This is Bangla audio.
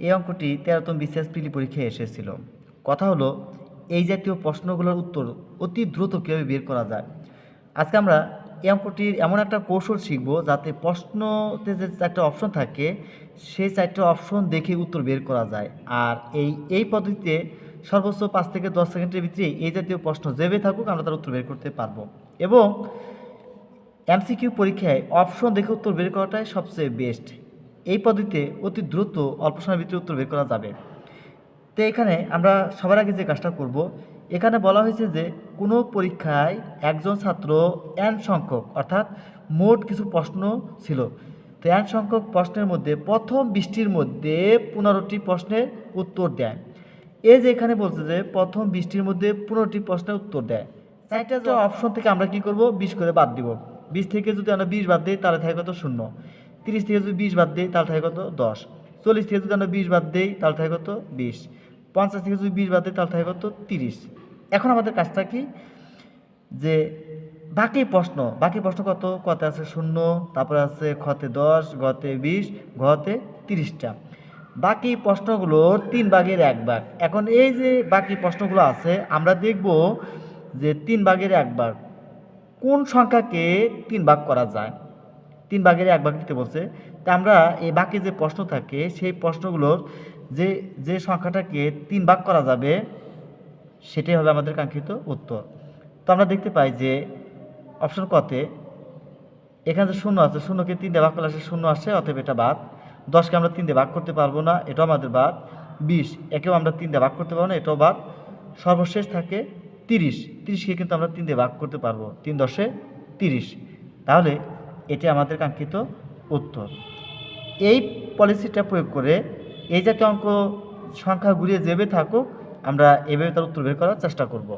এই অঙ্কটি তেরোতম বিসিএস পিলি পরীক্ষায় এসেছিল। কথা হলো, এই জাতীয় প্রশ্নগুলোর উত্তর অতি দ্রুত কীভাবে বের করা যায়? আজকে আমরা এই অঙ্কটির এমন একটা কৌশল শিখব যাতে প্রশ্নতে যে চারটে অপশন থাকে, সেই চারটে অপশন দেখে উত্তর বের করা যায়। আর এই এই পদ্ধতিতে সর্বোচ্চ পাঁচ থেকে দশ সেকেন্ডের ভিতরে এই জাতীয় প্রশ্ন যেভাবে থাকুক, আমরা তার উত্তর বের করতে পারব। এবং এমসিকিউ পরীক্ষায় অপশন দেখে উত্তর বের করাটাই সবচেয়ে বেস্ট। এই পদ্ধতিতে অতি দ্রুত অল্প সময়ের ভিতরে উত্তর বের করা যাবে। তো এখানে আমরা সবার আগে যে কাজটা করব এখানে বলা হয়েছে যে কোনো পরীক্ষায় একজন ছাত্র এন সংখ্যক অর্থাৎ মোট কিছু প্রশ্ন ছিল। তো এন সংখ্যক প্রশ্নের মধ্যে প্রথম বৃষ্টির মধ্যে পনেরোটি প্রশ্নের উত্তর দেয়। এই যে এখানে বলছে যে প্রথম বৃষ্টির মধ্যে পনেরোটি প্রশ্নের উত্তর দেয়। চারটা যে অপশন থেকে আমরা কি করব? বিশ করে বাদ দিব। বিশ থেকে যদি আমরা বিশ বাদ দিই তাহলে থাকে কত? শূন্য। তিরিশ থেকে যদি বিশ বাদ দিই, তাহলে থাকে কত? দশ। চল্লিশ থেকে যদি আমরা বিশ বাদ দিই, তাহলে থাকে কত? বিশ। পঞ্চাশ থেকে যদি বিশ বাদ দিই, তাহলে থাকে কত? তিরিশ। এখন আমাদের কাজটা কি? যে বাকি প্রশ্ন বাকি প্রশ্ন কত? কতে আছে শূন্য, তারপরে আছে খতে দশ, গতে বিশ ঘতে তিরিশটা। বাকি প্রশ্নগুলোর তিন ভাগের এক ভাগ। এখন এই যে বাকি প্রশ্নগুলো আছে, আমরা দেখব যে তিন ভাগের এক ভাগ। কোন সংখ্যাকে তিন ভাগ করা যায়? তিন ভাগের এক ভাগ দিতে বলছে। তা আমরা এই বাকি যে প্রশ্ন থাকে, সেই প্রশ্নগুলোর যে যে সংখ্যাটাকে তিন ভাগ করা যাবে, সেটাই হবে আমাদের কাঙ্ক্ষিত উত্তর। তো আমরা দেখতে পাই যে অপশন কতে এখানে যে শূন্য আছে, শূন্যকে তিন দিয়ে ভাগ করলে আসে শূন্য আসে, অতএব এটা বাদ। দশকে আমরা তিন দিয়ে ভাগ করতে পারব না, এটাও আমাদের বাদ। বিশ, একেও আমরা তিন দিয়ে ভাগ করতে পারব না, এটাও বাদ। সর্বশেষ থাকে তিরিশ। তিরিশকে কিন্তু আমরা তিন দিয়ে ভাগ করতে পারব, তিন দশে তিরিশ। তাহলে এটি আমাদের কাঙ্ক্ষিত উত্তর। এই পলিসিটা প্রয়োগ করে এই জাতীয় অঙ্ক সংখ্যা ঘুরিয়ে যেভাবে থাকুক, আমরা এভাবে তার উত্তর বের করার চেষ্টা করব।